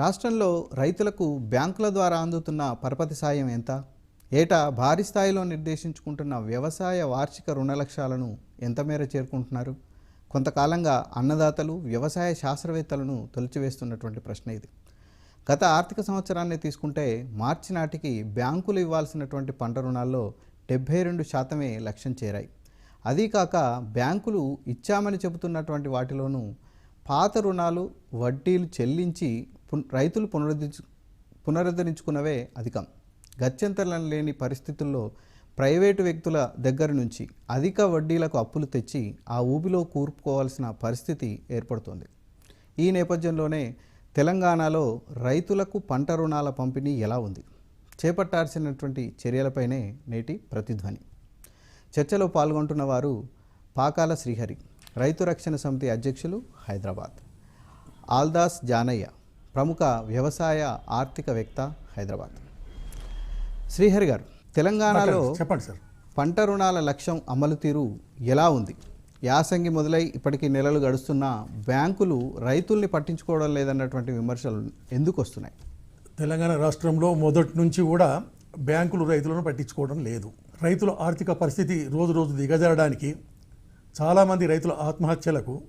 రాష్ట్రంలో రైతులకు బ్యాంకుల ద్వారా అందుతున్న పరపతి సాయం ఎంత? ఏటా భారీ స్థాయిలో నిర్దేశించుకుంటున్న వ్యవసాయ వార్షిక రుణ లక్ష్యాలను ఎంత మేర చేరుకుంటున్నారు? కొంతకాలంగా అన్నదాతలు వ్యవసాయ శాస్త్రవేత్తలను తొలిచివేస్తున్నటువంటి ప్రశ్న ఇది. గత ఆర్థిక సంవత్సరాన్ని తీసుకుంటే మార్చి నాటికి బ్యాంకులు ఇవ్వాల్సినటువంటి పంట రుణాల్లో డెబ్బై రెండు శాతమే లక్ష్యం చేరాయి. అదీ కాక బ్యాంకులు ఇచ్చామని చెబుతున్నటువంటి వాటిలోనూ పాత రుణాలు వడ్డీలు చెల్లించి రైతులు పునరుద్ధరించు పునరుద్ధరించుకున్నవే అధికం. గత్యంతరం లేని పరిస్థితుల్లో ప్రైవేటు వ్యక్తుల దగ్గర నుంచి అధిక వడ్డీలకు అప్పులు తెచ్చి ఆ ఊబిలో కూర్పుకోవాల్సిన పరిస్థితి ఏర్పడుతోంది. ఈ నేపథ్యంలోనే తెలంగాణలో రైతులకు పంట రుణాల పంపిణీ ఎలా ఉంది? చేపట్టాల్సినటువంటి చర్యలపైనే నేటి ప్రతిధ్వని. చర్చలో పాల్గొంటున్న వారు పాకాల శ్రీహరి రైతు రక్షణ సమితి అధ్యక్షులు హైదరాబాద్. ఆల్దాస్ జానయ్య ప్రముఖ వ్యవసాయ ఆర్థికవేత్త హైదరాబాద్. శ్రీహరి గారు తెలంగాణలో చెప్పండి సార్. పంట రుణాల లక్ష్యం అమలు తీరు ఎలా ఉంది? యాసంగి మొదలై ఇప్పటికీ నెలలు గడుస్తున్న బ్యాంకులు రైతుల్ని పట్టించుకోవడం లేదన్నటువంటి విమర్శలు ఎందుకు వస్తున్నాయి? తెలంగాణ రాష్ట్రంలో మొదటి నుంచి కూడా బ్యాంకులు రైతులను పట్టించుకోవడం లేదు. రైతుల ఆర్థిక పరిస్థితి రోజు రోజు దిగజారడానికి చాలామంది రైతుల ఆత్మహత్యలకు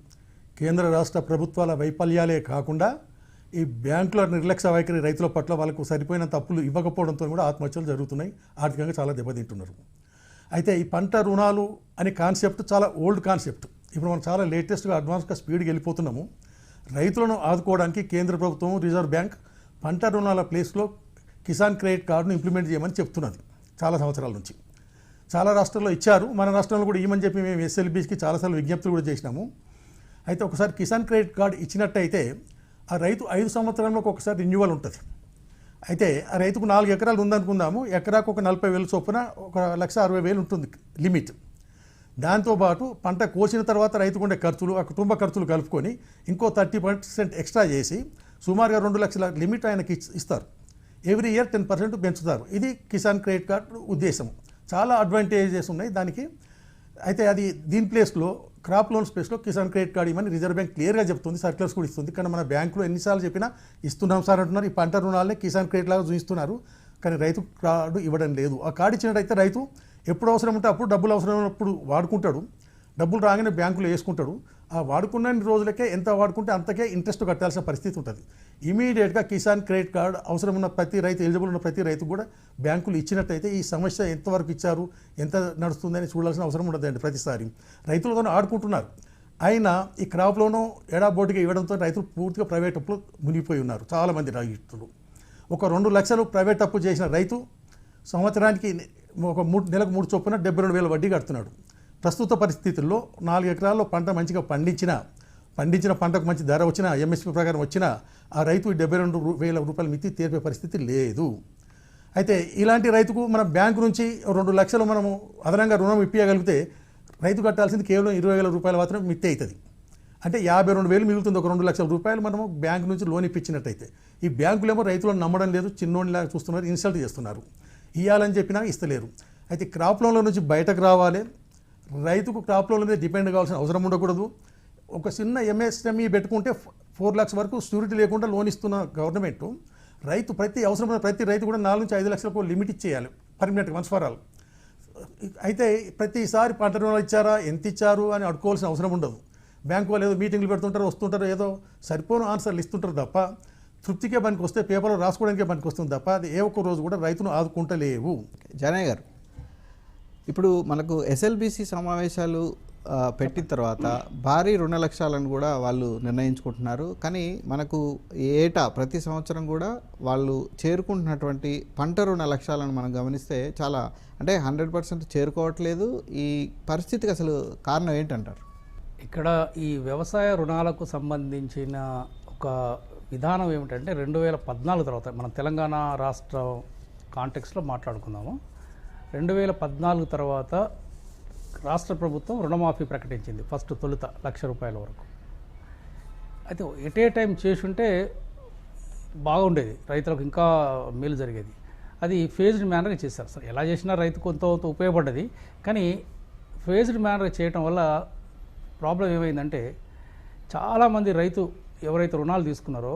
కేంద్ర రాష్ట్ర ప్రభుత్వాల వైఫల్యాలే కాకుండా ఈ బ్యాంకుల నిర్లక్ష్య వైఖరి రైతుల పట్ల వాళ్ళకు సరిపోయిన తప్పులు ఇవ్వకపోవడంతో కూడా ఆత్మహత్యలు జరుగుతున్నాయి. ఆర్థికంగా చాలా దెబ్బతింటున్నారు. అయితే ఈ పంట రుణాలు అనే కాన్సెప్ట్ చాలా ఓల్డ్ కాన్సెప్ట్. ఇప్పుడు మనం చాలా లేటెస్ట్గా అడ్వాన్స్గా స్పీడ్కి వెళ్ళిపోతున్నాము. రైతులను ఆదుకోవడానికి కేంద్ర ప్రభుత్వం రిజర్వ్ బ్యాంక్ పంట రుణాల ప్లేస్లో కిసాన్ క్రెడిట్ కార్డును ఇంప్లిమెంట్ చేయమని చెప్తున్నది చాలా సంవత్సరాల నుంచి. చాలా రాష్ట్రాల్లో ఇచ్చారు. మన రాష్ట్రంలో కూడా ఇవ్వమని చెప్పి మేము ఎస్ఎల్బీస్కి చాలాసార్లు విజ్ఞప్తులు కూడా చేసినాము. అయితే ఒకసారి కిసాన్ క్రెడిట్ కార్డు ఇచ్చినట్టయితే ఆ రైతు ఐదు సంవత్సరాలకు ఒకసారి రిన్యూవల్ ఉంటుంది. అయితే ఆ రైతుకు నాలుగు ఎకరాలు ఉందనుకుందాము ఎకరాకు ఒక నలభై వేలు చొప్పున ఒక లక్ష అరవై వేలు ఉంటుంది లిమిట్ దాంతోపాటు పంట కోసిన తర్వాత రైతుకు ఉండే ఖర్చులు ఆ కుటుంబ ఖర్చులు కలుపుకొని ఇంకో థర్టీ పర్సెంట్ ఎక్స్ట్రా చేసి సుమారుగా రెండు లక్షల లిమిట్ ఆయనకి ఇస్తారు. ఎవ్రీ ఇయర్ టెన్ పర్సెంట్ పెంచుతారు. ఇది కిసాన్ క్రెడిట్ కార్డు ఉద్దేశం చాలా అడ్వాంటేజెస్ ఉన్నాయి దానికి. అయితే అది దీని ప్లేస్లో క్రాప్ లోన్ స్పేస్లో కిసాన్ క్రెడిట్ కార్డు ఇవ్వని రిజర్వ్ బ్యాంక్ క్లియర్గా చెప్తుంది సర్క్యులర్స్ కూడా ఇస్తుంది. కానీ మన బ్యాంకులో ఎన్నిసార్లు చెప్పినా ఇస్తున్నాం సార్ అంటున్నారు. ఈ పంట రుణాలనే కిసాన్ క్రెడిట్ లాగా చూపిస్తున్నారు. కానీ రైతు కార్డు ఇవ్వడం లేదు. ఆ కార్డు ఇచ్చినట్టయితే రైతు ఎప్పుడు అవసరం ఉంటే అప్పుడు డబ్బులు అవసరమైనప్పుడు వాడుకుంటాడు. డబ్బులు రాగానే బ్యాంకులో వేసుకుంటాడు. ఆ వాడుకున్న రోజులకే ఎంత వాడుకుంటే అంతకే ఇంట్రెస్ట్ కట్టాల్సిన పరిస్థితి ఉంటుంది. ఇమీడియట్గా కిసాన్ క్రెడిట్ కార్డు అవసరం ఉన్న ప్రతి రైతు ఎలిజిబుల్ ఉన్న ప్రతి రైతు కూడా బ్యాంకులు ఇచ్చినట్టయితే ఈ సమస్య ఎంతవరకు ఇచ్చారు ఎంత నడుస్తుందని చూడాల్సిన అవసరం ఉండదండి ప్రతిసారి. రైతులతో ఆడుకుంటున్నారు. అయినా ఈ క్రాప్లోనూ ఎడాబోటుగా ఇవ్వడంతో రైతులు పూర్తిగా ప్రైవేట్ అప్పులు మునిగిపోయి ఉన్నారు. చాలామంది రైతులు ఒక రెండు లక్షలు ప్రైవేట్ అప్పు చేసిన రైతు సంవత్సరానికి ఒక మూడు నెలకు మూడు చొప్పున డెబ్బై రెండు వేల వడ్డీ కడుతున్నాడు. ప్రస్తుత పరిస్థితుల్లో నాలుగు ఎకరాల్లో పంట మంచిగా పండించిన పండించిన పంటకు మంచి ధర వచ్చినా ఎంఎస్పీ ప్రకారం వచ్చినా ఆ రైతు డెబ్బై రెండు వేల రూపాయల మితి తీర్పే పరిస్థితి లేదు. అయితే ఇలాంటి రైతుకు మన బ్యాంకు నుంచి రెండు లక్షలు మనము అదనంగా రుణం ఇప్పించగలిగితే రైతు కట్టాల్సింది కేవలం ఇరవై వేల రూపాయలు మాత్రమే మిత్తి అవుతుంది. అంటే యాభై రెండు వేలు మిగులుతుంది ఒక రెండు లక్షల రూపాయలు మనము బ్యాంకు నుంచి లోన్ ఇప్పించినట్టయితే. ఈ బ్యాంకులేమో రైతులను నమ్మడం లేదు చిన్నోనిలాగా చూస్తున్నారు ఇన్సల్ట్ చేస్తున్నారు. ఇవ్వాలని చెప్పినా ఇస్తలేరు. అయితే క్రాప్ లోన్ల నుంచి బయటకు రావాలి. రైతుకు క్రాప్ లోన్ల మీద డిపెండ్ కావాల్సిన అవసరం ఉండకూడదు. ఒక చిన్న ఎంఎస్ఎంఈ పెట్టుకుంటే ఫోర్ లాక్స్ వరకు షూరిటీ లేకుండా లోన్ ఇస్తున్న గవర్నమెంట్ రైతు ప్రతి అవసరమైన ప్రతి రైతు కూడా నాలుగు నుంచి ఐదు లక్షలకు లిమిట్ ఇచ్చేయాలి పర్మనెంట్ వన్స్ ఫర్ ఆల్ అయితే ప్రతిసారి పంట రుణాలు ఇచ్చారా ఎంత ఇచ్చారు అని అడుకోవాల్సిన అవసరం ఉండదు. బ్యాంకు వాళ్ళు ఏదో మీటింగ్లు పెడుతుంటారు వస్తుంటారు ఏదో సరిపోను ఆన్సర్లు ఇస్తుంటారు తప్ప తృప్తికే పనికి వస్తే పేపర్లో రాసుకోవడానికే పనికి వస్తుంది తప్ప అది ఏ ఒక్క రోజు కూడా రైతును ఆదుకుంటలేవు. జనయ్య గారు ఇప్పుడు మనకు ఎస్ఎల్బిసి సమావేశాలు పెట్టిన తర్వాత భారీ రుణ లక్ష్యాలను కూడా వాళ్ళు నిర్ణయించుకుంటున్నారు. కానీ మనకు ఏటా ప్రతి సంవత్సరం కూడా వాళ్ళు చేరుకుంటున్నటువంటి పంట రుణ లక్ష్యాలను మనం గమనిస్తే చాలా అంటే హండ్రెడ్ పర్సెంట్ చేరుకోవట్లేదు. ఈ పరిస్థితికి అసలు కారణం ఏంటంటారు? ఇక్కడ ఈ వ్యవసాయ రుణాలకు సంబంధించిన ఒక విధానం ఏమిటంటే రెండు వేల పద్నాలుగు తర్వాత మనం తెలంగాణ రాష్ట్ర కాంటెక్స్లో మాట్లాడుకుందాము. రెండు వేల పద్నాలుగు తర్వాత రాష్ట్ర ప్రభుత్వం రుణమాఫీ ప్రకటించింది ఫస్ట్ తొలుత లక్ష రూపాయల వరకు. అయితే ఎట్ ఏ టైం చేసుంటే బాగుండేది రైతులకు ఇంకా మేలు జరిగేది. అది ఫేజ్డ్ మేనర్గా చేశారు. సార్ ఎలా చేసినా రైతు కొంత ఉపయోగపడ్డది. కానీ ఫేజ్డ్ మేనర్ చేయటం వల్ల ప్రాబ్లం ఏమైందంటే చాలామంది రైతు ఎవరైతే రుణాలు తీసుకున్నారో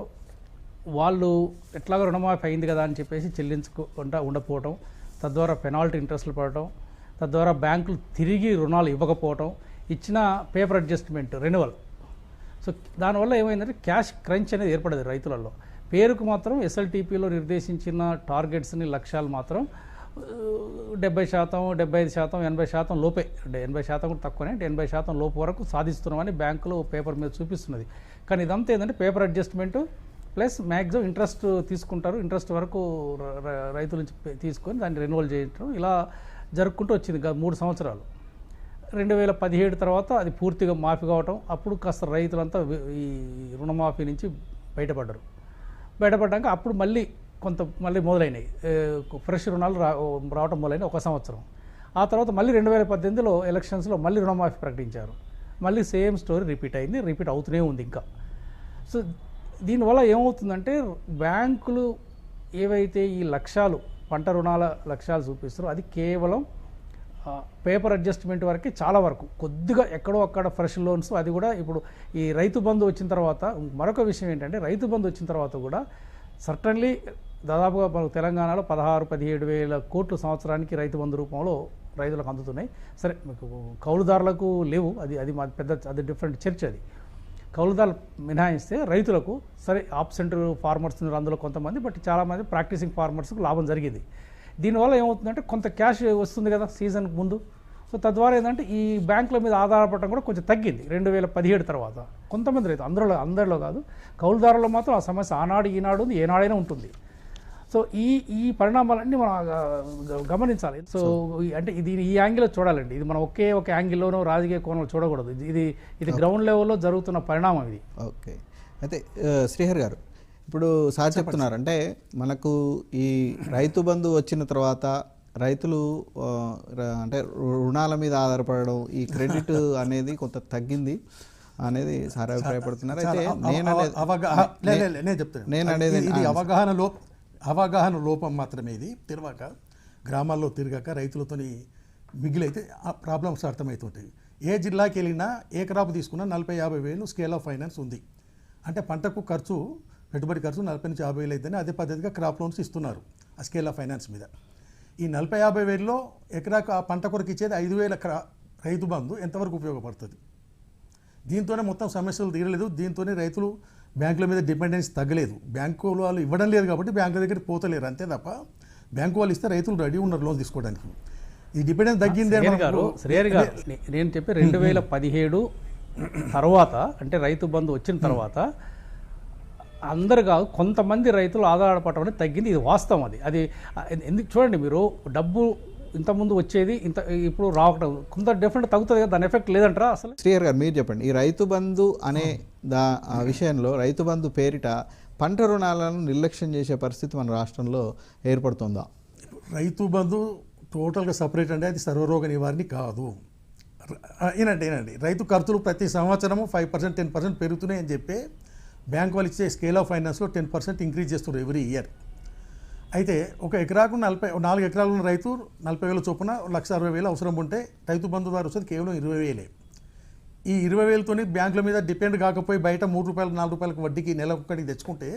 వాళ్ళు ఎట్లాగో రుణమాఫీ అయింది కదా అని చెప్పేసి చెల్లించకుండా ఉండకపోవటం తద్వారా పెనాల్టీ ఇంట్రెస్ట్లు పడటం తద్వారా బ్యాంకులు తిరిగి రుణాలు ఇవ్వకపోవటం ఇచ్చిన పేపర్ అడ్జస్ట్మెంట్ రెన్యువల్ సో దానివల్ల ఏమైందంటే క్యాష్ క్రంచ్ అనేది ఏర్పడేది రైతులలో. పేరుకు మాత్రం ఎస్ఎల్టీపీలో నిర్దేశించిన టార్గెట్స్ని లక్ష్యాలు మాత్రం డెబ్బై శాతం డెబ్బై ఐదు శాతం ఎనభై శాతం లోపే. అంటే ఎనభై శాతం కూడా తక్కువనే అంటే ఎనభై శాతం లోపు వరకు సాధిస్తున్నామని బ్యాంకులో పేపర్ మీద చూపిస్తున్నది. కానీ ఇదంతా ఏంటంటే paper adjustment plus maximum interest తీసుకుంటారు. ఇంట్రెస్ట్ వరకు రైతుల నుంచి తీసుకొని దాన్ని రెన్యువల్ చేయటం ఇలా జరుపుకుంటూ వచ్చింది గత మూడు సంవత్సరాలు. రెండు వేల పదిహేడు తర్వాత అది పూర్తిగా మాఫీ కావటం అప్పుడు కాస్త రైతులంతా ఈ రుణమాఫీ నుంచి బయటపడ్డారు. బయటపడ్డాక అప్పుడు మళ్ళీ కొంత మళ్ళీ మొదలైనవి ఫ్రెష్ రుణాలు రా రావటం మొదలైన ఒక సంవత్సరం. ఆ తర్వాత మళ్ళీ రెండు వేల పద్దెనిమిదిలో ఎలక్షన్స్లో మళ్ళీ రుణమాఫీ ప్రకటించారు. మళ్ళీ సేమ్ స్టోరీ రిపీట్ అయింది రిపీట్ అవుతూనే ఉంది ఇంకా. సో దీనివల్ల ఏమవుతుందంటే బ్యాంకులు ఏవైతే ఈ లక్ష్యాలు పంట రుణాల లక్ష్యాలు చూపిస్తారు. అది కేవలం పేపర్ అడ్జస్ట్మెంట్ వరకే చాలా వరకు. కొద్దిగా ఎక్కడో అక్కడ ఫ్రెష్ లోన్స్ అది కూడా ఇప్పుడు ఈ రైతు బంధు వచ్చిన తర్వాత మరొక విషయం ఏంటంటే రైతు బంధు వచ్చిన తర్వాత కూడా సర్టన్లీ దాదాపుగా మనకు తెలంగాణలో పదహారు పదిహేడు వేల కోట్లు సంవత్సరానికి రైతు బంధు రూపంలో రైతులకు అందుతున్నాయి. సరే మీకు కౌలుదారులకు లేవు. అది అది మా పెద్ద అది డిఫరెంట్ చర్చ అది. కౌలుదాలు మినహాయిస్తే రైతులకు సరే ఆబ్సెంట్ ఫార్మర్స్ ఉన్నారు అందులో కొంతమంది బట్ చాలామంది ప్రాక్టీసింగ్ ఫార్మర్స్కి లాభం జరిగింది. దీనివల్ల ఏమవుతుందంటే కొంత క్యాష్ వస్తుంది కదా సీజన్కి ముందు. సో తద్వారా ఏంటంటే ఈ బ్యాంకుల మీద ఆధారపడటం కూడా కొంచెం తగ్గింది రెండు వేల పదిహేడు తర్వాత. కొంతమంది రైతు అందరిలో అందరిలో కాదు కౌలుదారుల్లో మాత్రం ఆ సమస్య ఆనాడు ఈనాడు ఉంది ఏనాడైనా ఉంటుంది. సో ఈ ఈ పరిణామాలన్నీ మనం గమనించాలి. సో ఈ- అంటే ఇది ఈ యాంగిల్లో చూడాలండి. ఇది మనం ఒకే ఒక యాంగిల్లోనో రాజకీయ కోణంలో చూడకూడదు. ఇది- ఇది ఇది గ్రౌండ్ లెవెల్లో జరుగుతున్న పరిణామం ఇది. ఓకే. అయితే శ్రీహరి గారు ఇప్పుడు సార్ చెప్తున్నారు అంటే మనకు ఈ రైతు బంధు వచ్చిన తర్వాత రైతులు అంటే రుణాల మీద ఆధారపడడం ఈ క్రెడిట్ అనేది కొంత తగ్గింది అనేది సార్ అభిప్రాయపడుతున్నారు. అయితే నేను అనేది అవగాహన లే- లే- లే, నేను చెప్తాను నేను అనేది ఇది అవగాహన లోప అవగాహన లోపం మాత్రమే ఇది. తిరగక గ్రామాల్లో తిరగక రైతులతోని మిగిలైతే ఆ ప్రాబ్లమ్స్ అర్థమవుతుంటాయి. ఏ జిల్లాకి వెళ్ళినా ఏ క్రాప్ తీసుకున్నా నలభై యాభై వేలు స్కేల్ ఆఫ్ ఫైనాన్స్ ఉంది. అంటే పంటకు ఖర్చు పెట్టుబడి ఖర్చు నలభై నుంచి యాభై వేలు అయితేనే అదే పద్ధతిగా క్రాప్ లోన్స్ ఇస్తున్నారు ఆ స్కేల్ ఆఫ్ ఫైనాన్స్ మీద. ఈ నలభై యాభై వేలలో ఎకరాకు ఆ పంట కొరకు ఇచ్చేది ఐదు వేల క్రా రైతు బంధు ఎంతవరకు ఉపయోగపడుతుంది? దీంతోనే మొత్తం సమస్యలు తీరలేదు. దీంతోనే రైతులు బ్యాంకుల మీద డిపెండెన్స్ తగ్గలేదు. బ్యాంకు వాళ్ళు ఇవ్వడం లేదు కాబట్టి బ్యాంకుల దగ్గరికి పోతలేరు అంతే తప్ప బ్యాంకు వాళ్ళు ఇస్తే రైతులు రెడీ ఉన్నారు లోన్ తీసుకోవడానికి. ఈ డిపెండెన్స్ తగ్గింది గారు శ్రేయర్ గారు నేను చెప్పి రెండు వేల పదిహేడు తర్వాత అంటే రైతు బంధు వచ్చిన తర్వాత అందరు కాదు కొంతమంది రైతులు ఆధారపడటం అనేది తగ్గింది. ఇది వాస్తవం అది. అది ఎందుకు చూడండి మీరు డబ్బు ఇంతకుముందు వచ్చేది ఇంత ఇప్పుడు రావటం కొంత డిఫరెంట్ తగ్గుతుంది కదా దాని ఎఫెక్ట్ లేదంటారా అసలు? శ్రీహర్ గారు మీరు చెప్పండి. ఈ రైతు బంధు అనే దా ఆ విషయంలో రైతు బంధు పేరిట పంట రుణాలను నిర్లక్ష్యం చేసే పరిస్థితి మన రాష్ట్రంలో ఏర్పడుతుందా? రైతు బంధు టోటల్గా సపరేట్ అంటే అది సర్వరోగ నివారణ కాదు. ఏనండి ఏనండి రైతు ఖర్చులు ప్రతి సంవత్సరము ఫైవ్ పర్సెంట్ టెన్ పర్సెంట్ పెరుగుతున్నాయి అని చెప్పి బ్యాంక్ వాళ్ళు ఇచ్చే స్కేల్ ఆఫ్ ఫైనాన్స్లో టెన్ పర్సెంట్ ఇంక్రీజ్ చేస్తున్నారు ఎవ్రీ ఇయర్. అయితే ఒక ఎకరాకు నలభై నాలుగు ఎకరాలు ఉన్న రైతు నలభై వేల చొప్పున లక్ష అరవై వేలు అవసరం ఉంటే రైతు బంధు ద్వారా వస్తుంది కేవలం ఇరవై వేలే. ఈ ఇరవై వేలతోని బ్యాంకుల మీద డిపెండ్ కాకపోయి బయట మూడు రూపాయలు నాలుగు రూపాయలకు వడ్డీకి నెల ఒక్కడికి తెచ్చుకుంటే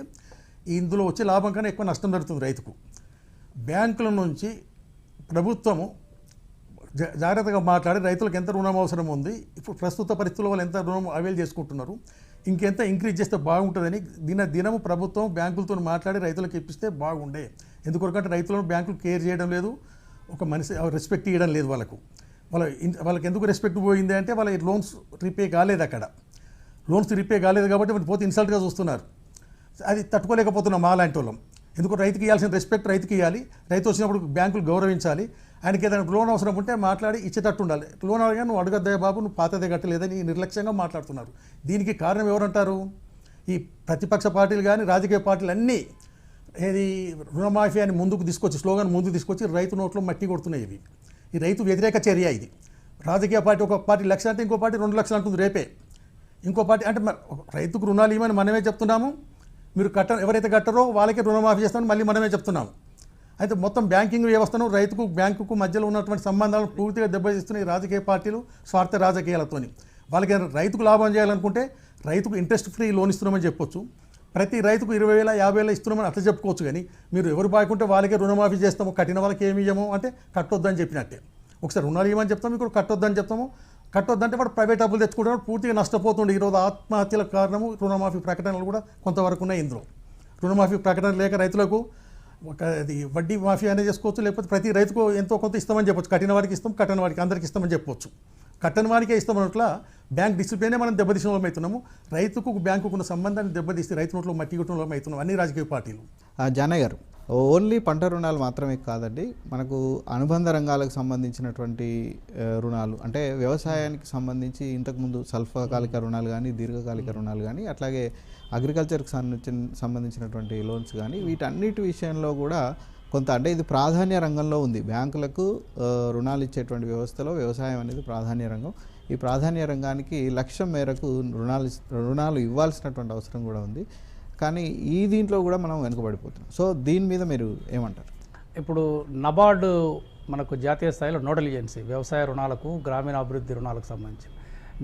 ఇందులో వచ్చే లాభం కన్నా ఎక్కువ నష్టం జరుగుతుంది రైతుకు. బ్యాంకుల నుంచి ప్రభుత్వము జాగ్రత్తగా మాట్లాడి రైతులకు ఎంత రుణం అవసరం ఉంది ఇప్పుడు ప్రస్తుత పరిస్థితుల్లో వాళ్ళు ఎంత రుణం అవైల్ చేసుకుంటున్నారు ఇంకెంత ఇంక్రీజ్ చేస్తే బాగుంటుందని దిన దినము ప్రభుత్వం బ్యాంకులతో మాట్లాడి రైతులకు ఇప్పిస్తే బాగుండే. ఎందుకొరకంటే రైతులను బ్యాంకులు కేర్ చేయడం లేదు ఒక మనిషి రెస్పెక్ట్ ఇవ్వడం లేదు వాళ్ళకు. వాళ్ళ వాళ్ళకి ఎందుకు రెస్పెక్ట్ పోయింది అంటే వాళ్ళ లోన్స్ రిపే కాలేదు అక్కడ. లోన్స్ రిపే కాలేదు కాబట్టి వాళ్ళు పోతే ఇన్సల్ట్గా చూస్తున్నారు. అది తట్టుకోలేకపోతున్నాం మా లాంటి వాళ్ళం. ఎందుకు రైతుకి ఇవ్వాల్సిన రెస్పెక్ట్ రైతుకి ఇవ్వాలి. రైతు వచ్చినప్పుడు బ్యాంకులు గౌరవించాలి. ఆయనకి ఏదైనా లోన్ అవసరం ఉంటే మాట్లాడి ఇచ్చేటట్టు ఉండాలి. లోన్ అడగా నువ్వు అడగద్దే బాబు నువ్వు పాతదే కట్టలేదని నిర్లక్ష్యంగా మాట్లాడుతున్నారు. దీనికి కారణం ఎవరంటారు? ఈ ప్రతిపక్ష పార్టీలు కానీ రాజకీయ పార్టీలు అన్నీ ఏది రుణమాఫీ అని ముందుకు తీసుకొచ్చి స్లోగన్ ముందుకు తీసుకొచ్చి రైతు నోట్లో మట్టి కొడుతున్నాయి ఇవి. ఈ రైతు వ్యతిరేక చర్య ఇది. రాజకీయ పార్టీ ఒక పార్టీ లక్ష అంటే ఇంకో పార్టీ రెండు లక్షలు అంటుంది రేపే. ఇంకో పార్టీ అంటే రైతుకు రుణాలు ఇవ్వమని మనమే చెప్తున్నాము. మీరు కట్ట ఎవరైతే కట్టరో వాళ్ళకే రుణమాఫీ చేస్తామని మళ్ళీ మనమే చెప్తున్నాము. అయితే మొత్తం బ్యాంకింగ్ వ్యవస్థను రైతుకు బ్యాంకుకు మధ్యలో ఉన్నటువంటి సంబంధాలను పూర్తిగా దెబ్బతీస్తున్నాయి రాజకీయ పార్టీలు స్వార్థ రాజకీయాలతోని. వాళ్ళకి రైతుకు లాభం చేయాలనుకుంటే రైతుకు ఇంట్రెస్ట్ ఫ్రీ లోన్ ఇస్తున్నామని చెప్పొచ్చు. ప్రతి రైతుకు ఇరవై వేల యాభై వేల ఇస్తున్నామని అట్లా చెప్పుకోవచ్చు కానీ మీరు ఎవరు బాగుంటే వాళ్ళకే రుణమాఫీ చేస్తాము కట్టిన వాళ్ళకి ఏమి ఇయ్యము అంటే కట్టొద్దని చెప్పినట్టే. ఒకసారి రుణాలు ఇవ్వమని చెప్తాము మీకు కట్టొద్దని చెప్తాము. కట్టొద్దంటే వాడు ప్రైవేట్ అప్పులు తెచ్చుకుంటాడు పూర్తిగా నష్టపోతుండే. ఈరోజు ఆత్మహత్యల కారణము రుణమాఫీ ప్రకటనలు కూడా కొంతవరకు ఉన్నాయి ఇందులో. రుణమాఫీ ప్రకటన లేక రైతులకు ఒక అది వడ్డీ మాఫీ అనేది చేసుకోవచ్చు లేకపోతే ప్రతి రైతుకు ఎంతో కొంత ఇస్తామని చెప్పొచ్చు. కట్టిన వారికి ఇస్తాం కఠిన వారికి అందరికి ఇస్తామని చెప్పొచ్చు. కట్టని వారికే ఇస్తామన్నట్ల బ్యాంక్ డిసిప్లినే మనం దెబ్బతీసిన వాళ్ళం అవుతున్నాము. రైతుకు బ్యాంకుకు ఉన్న సంబంధాన్ని దెబ్బతీస్తే రైతు నోట్లో మట్టి వాళ్ళం అవుతున్నాం. అన్ని రాజకీయ పార్టీలు. జానయ్య గారు ఓన్లీ పంట రుణాలు మాత్రమే కాదండి మనకు అనుబంధ రంగాలకు సంబంధించినటువంటి రుణాలు అంటే వ్యవసాయానికి సంబంధించి ఇంతకుముందు స్వల్పకాలిక రుణాలు కానీ దీర్ఘకాలిక రుణాలు కానీ అట్లాగే అగ్రికల్చర్కి సంబంధించిన సంబంధించినటువంటి లోన్స్ కానీ వీటన్నిటి విషయంలో కూడా కొంత అంటే ఇది ప్రాధాన్య రంగంలో ఉంది. బ్యాంకులకు రుణాలు ఇచ్చేటువంటి వ్యవస్థలో వ్యవసాయం అనేది ప్రాధాన్య రంగం. ఈ ప్రాధాన్య రంగానికి లక్ష్యం మేరకు రుణాలు రుణాలు ఇవ్వాల్సినటువంటి అవసరం కూడా ఉంది. కానీ ఈ దీంట్లో కూడా మనం వెనుకబడిపోతున్నాం. సో దీని మీద మీరు ఏమంటారు? ఇప్పుడు నబార్డు మనకు జాతీయ స్థాయిలో నోడల్ ఏజెన్సీ వ్యవసాయ రుణాలకు గ్రామీణాభివృద్ధి రుణాలకు సంబంధించి.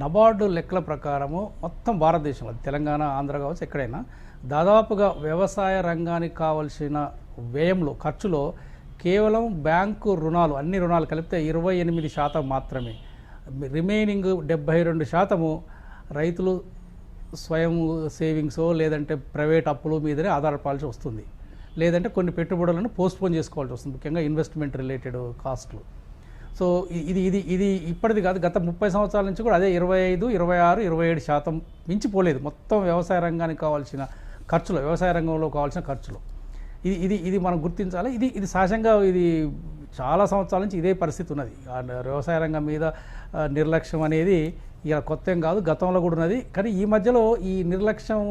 నబార్డు లెక్కల ప్రకారము మొత్తం భారతదేశంలో తెలంగాణ ఆంధ్ర కావచ్చు ఎక్కడైనా దాదాపుగా వ్యవసాయ రంగానికి కావలసిన వ్యయంలో ఖర్చులో కేవలం బ్యాంకు రుణాలు అన్ని రుణాలు కలిపితే ఇరవై ఎనిమిది శాతం మాత్రమే. రిమైనింగ్ డెబ్బై రెండు శాతము రైతులు స్వయం సేవింగ్స్ లేదంటే ప్రైవేట్ అప్పుల మీదనే ఆధారపడాల్సి వస్తుంది. లేదంటే కొన్ని పెట్టుబడులను పోస్ట్పోన్ చేసుకోవాల్సి వస్తుంది. ముఖ్యంగా ఇన్వెస్ట్మెంట్ రిలేటెడ్ కాస్ట్లు. సో ఇది ఇది ఇది ఇప్పటిది కాదు. గత ముప్పై సంవత్సరాల నుంచి కూడా అదే ఇరవై ఐదు ఇరవై ఆరు ఇరవై ఏడు శాతం మించిపోలేదు. మొత్తం వ్యవసాయ రంగానికి కావాల్సిన ఖర్చులు వ్యవసాయ రంగంలో కావాల్సిన ఖర్చులు. ఇది ఇది ఇది మనం గుర్తించాలి. ఇది ఇది సహజంగా ఇది చాలా సంవత్సరాల నుంచి ఇదే పరిస్థితి ఉన్నది. వ్యవసాయ రంగం మీద నిర్లక్ష్యం అనేది ఇక కొత్త ఏం కాదు గతంలో కూడా ఉన్నది. కానీ ఈ మధ్యలో ఈ నిర్లక్ష్యం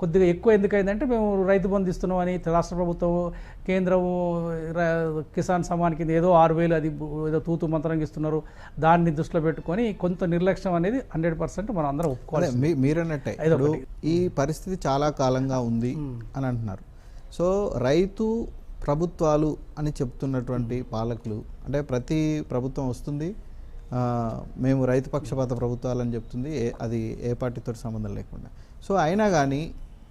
కొద్దిగా ఎక్కువ ఎందుకైందంటే మేము రైతు బంధు ఇస్తున్నాం అని రాష్ట్ర ప్రభుత్వం కేంద్రం కిసాన్ సమాన్ కింద ఏదో ఆరు వేలు అది ఏదో తూతు మంత్రంగా ఇస్తున్నారు. దాన్ని దృష్టిలో పెట్టుకొని కొంత నిర్లక్ష్యం అనేది హండ్రెడ్ పర్సెంట్ మనం అందరం అదే ఒప్పుకోవాలి మీరన్నట్టే. ఈ పరిస్థితి చాలా కాలంగా ఉంది అని అంటున్నారు. సో రైతు ప్రభుత్వాలు అని చెప్తున్నటువంటి పాలకులు అంటే ప్రతి ప్రభుత్వం వస్తుంది మేము రైతు పక్షపాత ప్రభుత్వాలు అని చెప్తుంది ఏ- అది ఏ పార్టీతో సంబంధం లేకుండా. సో అయినా కానీ